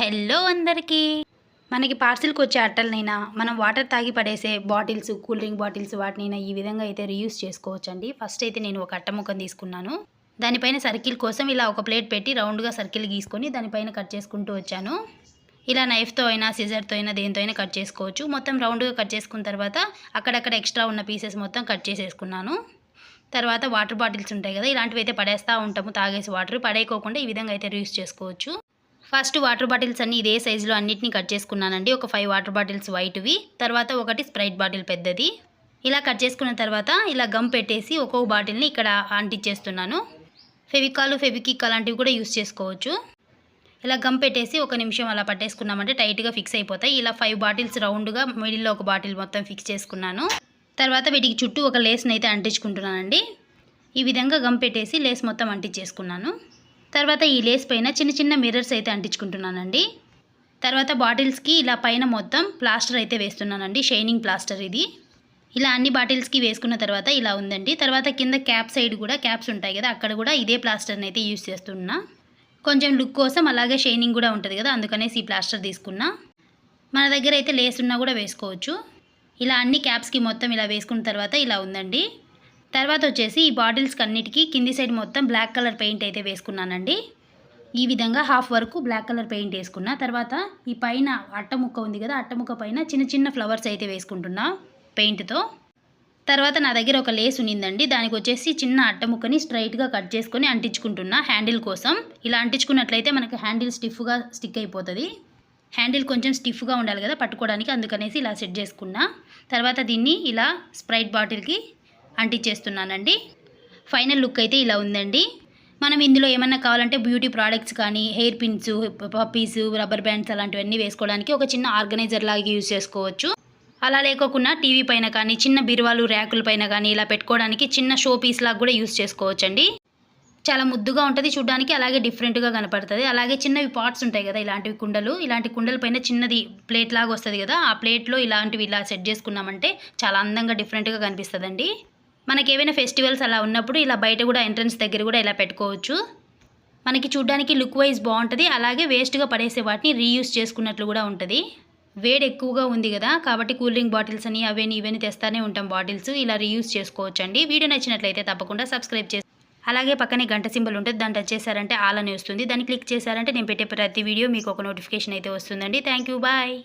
Hello అందరికీ. మనకి పార్సిల్కి వచ్చే అట్టలనైనా మనం వాటర్ తాగి పడేసే బాటిల్స్ కూల్ డ్రింక్ బాటిల్స్ వాటినైనా ఈ విధంగా అయితే రీయూస్ చేసుకోవచ్చండి. ఫస్ట్ అయితే నేను ఒక అట్ట ముఖం తీసుకున్నాను. దానిపైన సర్కిల్ కోసం ఇలా ఒక ప్లేట్ పెట్టి రౌండ్గా సర్కిల్ గీసుకొని దానిపైన కట్ చేసుకుంటూ వచ్చాను. ఇలా నైఫ్తో అయినా సిజర్తో అయినా దేనితో అయినా కట్ చేసుకోవచ్చు. మొత్తం రౌండ్గా కట్ చేసుకున్న తర్వాత అక్కడక్కడ ఎక్స్ట్రా ఉన్న పీసెస్ మొత్తం కట్ చేసేసుకున్నాను. తర్వాత వాటర్ బాటిల్స్ ఉంటాయి కదా ఇలాంటివి అయితే పడేస్తూ ఉంటాము తాగేసి వాటర్. పడేయకోకుండా ఈ విధంగా అయితే రీయూస్ చేసుకోవచ్చు. ఫస్ట్ వాటర్ బాటిల్స్ అన్ని ఇదే సైజులో అన్నిటిని కట్ చేసుకున్నానండి. ఒక ఫైవ్ వాటర్ బాటిల్స్ వైట్వి తర్వాత ఒకటి స్ప్రైట్ బాటిల్ పెద్దది. ఇలా కట్ చేసుకున్న తర్వాత ఇలా గమ్ పెట్టేసి ఒక్కొక్క బాటిల్ని ఇక్కడ అంటించేస్తున్నాను ఫెవికాలు ఫెవికిక్ అలాంటివి కూడా యూస్ చేసుకోవచ్చు. ఇలా గమ్ పెట్టేసి ఒక నిమిషం అలా పట్టేసుకున్నామంటే టైట్గా ఫిక్స్ అయిపోతాయి. ఇలా ఫైవ్ బాటిల్స్ రౌండ్గా మిడిల్లో ఒక బాటిల్ మొత్తం ఫిక్స్ చేసుకున్నాను. తర్వాత వీటికి చుట్టూ ఒక లేస్ని అయితే అంటించుకుంటున్నానండి. ఈ విధంగా గమ్ పెట్టేసి లేస్ మొత్తం అంటించేసుకున్నాను. తర్వాత ఈ లేస్ పైన చిన్న చిన్న మిర్రర్స్ అయితే అంటించుకుంటున్నానండి. తర్వాత బాటిల్స్కి ఇలా పైన మొత్తం ప్లాస్టర్ అయితే వేస్తున్నానండి షైనింగ్ ప్లాస్టర్ ఇది. ఇలా అన్ని బాటిల్స్కి వేసుకున్న తర్వాత ఇలా ఉందండి. తర్వాత కింద క్యాప్ సైడ్ కూడా క్యాప్స్ ఉంటాయి కదా అక్కడ కూడా ఇదే ప్లాస్టర్ని అయితే యూస్ చేస్తున్నా. కొంచెం లుక్ కోసం అలాగే షైనింగ్ కూడా ఉంటుంది కదా అందుకనేసి ఈ ప్లాస్టర్ తీసుకున్నా. మన దగ్గర అయితే లేస్ ఉన్నా కూడా వేసుకోవచ్చు. ఇలా అన్ని క్యాప్స్కి మొత్తం ఇలా వేసుకున్న తర్వాత ఇలా ఉందండి. తర్వాత వచ్చేసి ఈ బాటిల్స్కి అన్నిటికీ కింది సైడ్ మొత్తం బ్లాక్ కలర్ పెయింట్ అయితే వేసుకున్నానండి. ఈ విధంగా హాఫ్ వరకు బ్లాక్ కలర్ పెయింట్ వేసుకున్నా. తర్వాత ఈ పైన అట్టముక్క ఉంది కదా అట్ట ముక్క పైన చిన్న చిన్న ఫ్లవర్స్ అయితే వేసుకుంటున్నా పెయింట్తో. తర్వాత నా దగ్గర ఒక లేస్ ఉన్నిందండి. దానికి వచ్చేసి చిన్న అట్ట ముక్కని స్ట్రైట్గా కట్ చేసుకొని అంటించుకుంటున్నా హ్యాండిల్ కోసం. ఇలా అంటించుకున్నట్లయితే మనకి హ్యాండిల్ స్టిఫ్గా స్టిక్ అయిపోతుంది. హ్యాండిల్ కొంచెం స్టిఫ్గా ఉండాలి కదా పట్టుకోవడానికి అందుకనేసి ఇలా సెట్ చేసుకున్నా. తర్వాత దీన్ని ఇలా స్ప్రైట్ బాటిల్కి అంటించేస్తున్నానండి. ఫైనల్ లుక్ అయితే ఇలా ఉందండి. మనం ఇందులో ఏమన్నా కావాలంటే బ్యూటీ ప్రోడక్ట్స్ కానీ hair pins puppies rubber bands అలాంటివన్నీ వేసుకోవడానికి ఒక చిన్న ఆర్గనైజర్ లాగా యూజ్ చేసుకోవచ్చు. అలా లేకోకుండా టీవీ పైన కానీ చిన్న బిరువాలు ర్యాకుల పైన కానీ ఇలా పెట్టుకోవడానికి చిన్న షో పీస్ లాగా కూడా యూజ్ చేసుకోవచ్చండి. చాలా ముద్దుగా ఉంటుంది చూడడానికి అలాగే డిఫరెంట్గా కనపడుతుంది. అలాగే చిన్నవి పాట్స్ ఉంటాయి కదా ఇలాంటివి కుండలు. ఇలాంటి కుండల పైన చిన్నది ప్లేట్ లాగా వస్తుంది కదా ఆ ప్లేట్లో ఇలాంటివి ఇలా సెట్ చేసుకున్నామంటే చాలా అందంగా డిఫరెంట్గా కనిపిస్తుందండి. మనకి ఏవైనా ఫెస్టివల్స్ అలా ఉన్నప్పుడు ఇలా బయట కూడా ఎంట్రన్స్ దగ్గర కూడా ఇలా పెట్టుకోవచ్చు. మనకి చూడడానికి లుక్ వైజ్ బాగుంటుంది. అలాగే వేస్ట్గా పడేసే వాటిని రీయూస్ చేసుకున్నట్లు కూడా ఉంటుంది. వేడి ఎక్కువగా ఉంది కదా కాబట్టి కూల్ డ్రింక్ బాటిల్స్ అని అవన్నీ ఇవన్నీ తెస్తానే ఉంటాం బాటిల్స్. ఇలా రీయూస్ చేసుకోవచ్చు అండి వీడియో నచ్చినట్లయితే తప్పకుండా సబ్స్క్రైబ్ చేసి అలాగే పక్కనే గంట సింబల్ ఉంటుంది దాన్ని టచ్ చేశారంటే ఆల్ అని వస్తుంది. దాన్ని క్లిక్ చేశారంటే నేను పెట్టే ప్రతి వీడియో మీకు ఒక నోటిఫికేషన్ అయితే వస్తుందండి. Thank you bye.